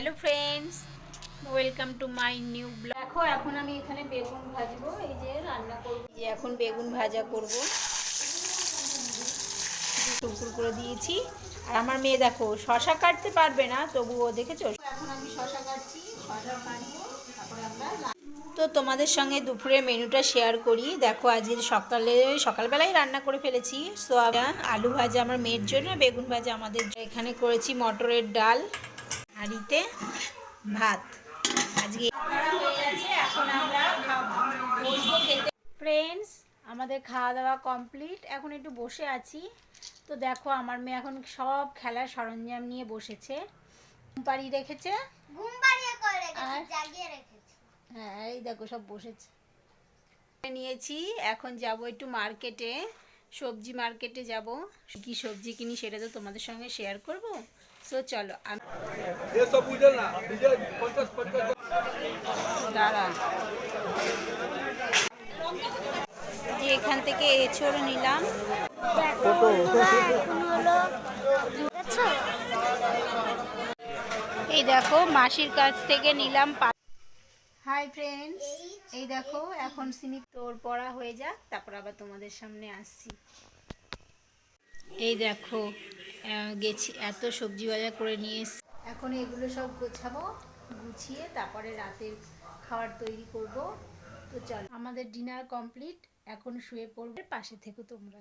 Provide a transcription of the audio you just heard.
Hello friends welcome to my new blog. দেখো এখন আমি এখানে বেগুন ভাজবো এই যে রান্না করব। যে এখন বেগুন ভাজা করব। টুকরো করে দিয়েছি। আর আমার মেয়ে দেখো শশা কাটতে পারবে না তবুও দেখেছ? এখন আমি শশা কাটছি শশা কাটবো তারপরে আমরা তো তোমাদের সঙ্গে দুপুরের মেনুটা শেয়ার করি। দেখো আজকে সকালে সকালবেলায় রান্না করে ফেলেছি। তো আলু ভাজা আমার মেয়ের জন্য বেগুন ভাজা আমাদের। এখানে করেছি মটরের ডাল। হাঁড়িতে ভাত। আজকে এখন আমরা ফ্রেন্ডস আমাদের খাওয়া দাওয়া কমপ্লিট এখন একটু বসে আছি। তো দেখো আমার মেয়ে এখন সব খেলার সরঞ্জাম নিয়ে বসেছে। পাড়ি রেখেছে? ঘুম পাড়িয়ে করে? জাগিয়ে রেখেছি। হ্যাঁ এই দেখো সব বসেছে। নিয়েছি। এখন যাব একটু মার্কেটে সবজি মার্কেটে যাব। কি সবজি কিনি সেটা তো তোমাদের সঙ্গে শেয়ার করব। সো চলো এখান থেকে এছড় নিলাম। আচ্ছা। এই দেখো মাসির কাছ থেকে নিলাম হাই ফ্রেন্ডস এই দেখো এখন সিনি তোর পড়া হয়ে যাক তারপর আবার তোমাদের সামনে আসছি। এই দেখো গেছি, এত সবজি বাজার করে নিয়ে এসছি। এখন এগুলো সব গোছাবো, গুছিয়ে তারপরে রাতের খাবার তৈরি করব তো চল, আমাদের ডিনার কমপ্লিট, এখন শুয়ে পড়বে পাশে থেকো তোমরা